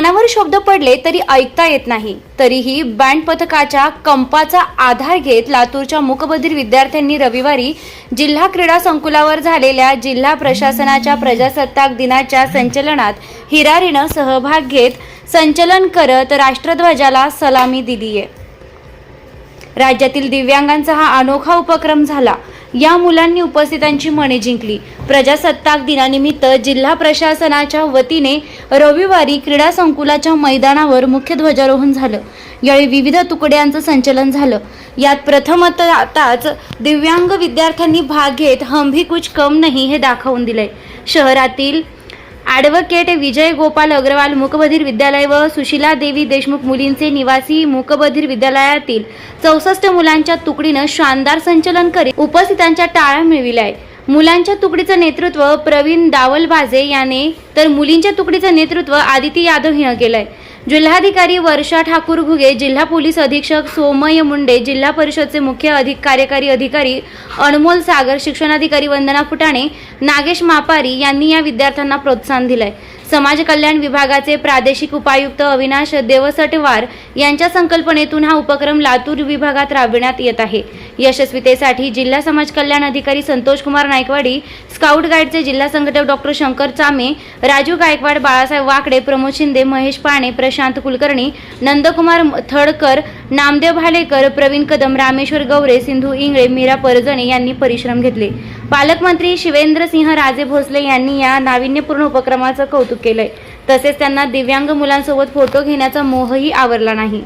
कानावर शब्द पडले तरी ऐकता येत नाही. तरीही बँड पथकाच्या कंपाचा आधार घेत लातूरच्या मुकबधीर विद्यार्थ्यांनी रविवारी जिल्हा क्रीडा संकुलावर झालेल्या जिल्हा प्रशासनाच्या प्रजासत्ताक दिनाच्या संचलनात हिरारीनं सहभाग घेत संचलन करत राष्ट्रध्वजाला सलामी दिली आहे राज्यातील दिव्यांगांचा हा अनोखा उपक्रम झाला. या मुलांनी उपस्थितांची मने जिंकली. प्रजासत्ताक दिनानिमित्त जिल्हा प्रशासनाच्या वतीने रविवारी क्रीडा संकुलाच्या मैदानावर मुख्य ध्वजारोहण झालं. यावेळी विविध तुकड्यांचं संचलन झालं. यात प्रथमतःच दिव्यांग विद्यार्थ्यांनी भाग घेत हम भी कुछ कम नाही हे दाखवून दिले शहरातील ॲडव्होकेट विजय गोपाल अग्रवाल मुकबधीर विद्यालय व सुशीला देवी देशमुख मुलींचे निवासी मुकबधीर विद्यालयातील चौसष्ट मुलांच्या तुकडीनं शानदार संचलन करीत उपस्थितांच्या टाळ्या मिळविल्या मुलांच्या तुकडीचं नेतृत्व प्रवीण दावलबाजे याने तर मुलींच्या तुकडीचं नेतृत्व आदिती यादव हिनं केलंय. जिल्हाधिकारी वर्षा ठाकूर घुगे जिल्हा पोलीस अधीक्षक सोमय मुंडे जिल्हा परिषदचे मुख्य अधिक कार्यकारी अधिकारी अनमोल सागर शिक्षणाधिकारी वंदना फुटाणे नागेश मापारी यांनी या विद्यार्थ्यांना प्रोत्साहन दिलंय. समाज कल्याण विभागाचे प्रादेशिक उपायुक्त अविनाश देवसटवार यांच्या संकल्पनेतून हा उपक्रम लातूर विभागात राबविण्यात येत आहे. यशस्वीतेसाठी जिल्हा समाज कल्याण अधिकारी संतोष कुमार नायकवाडी स्काउट गाईडचे जिल्हा संघटक डॉक्टर शंकर चामे राजू गायकवाड बाळासाहेब वाकडे प्रमोद शिंदे महेश पाणे प्रशांत कुलकर्णी नंदकुमार थडकर नामदेव भालेकर प्रवीण कदम रामेश्वर गवरे सिंधू इंगळे मीरा परजणे यांनी परिश्रम घेतले. पालकमंत्री शिवेंद्रसिंह राजे भोसले यांनी या नाविन्यपूर्ण उपक्रमाचं कौतुक केलंय. तसेच त्यांना दिव्यांग मुलांसोबत फोटो घेण्याचा मोहही आवरला नाही.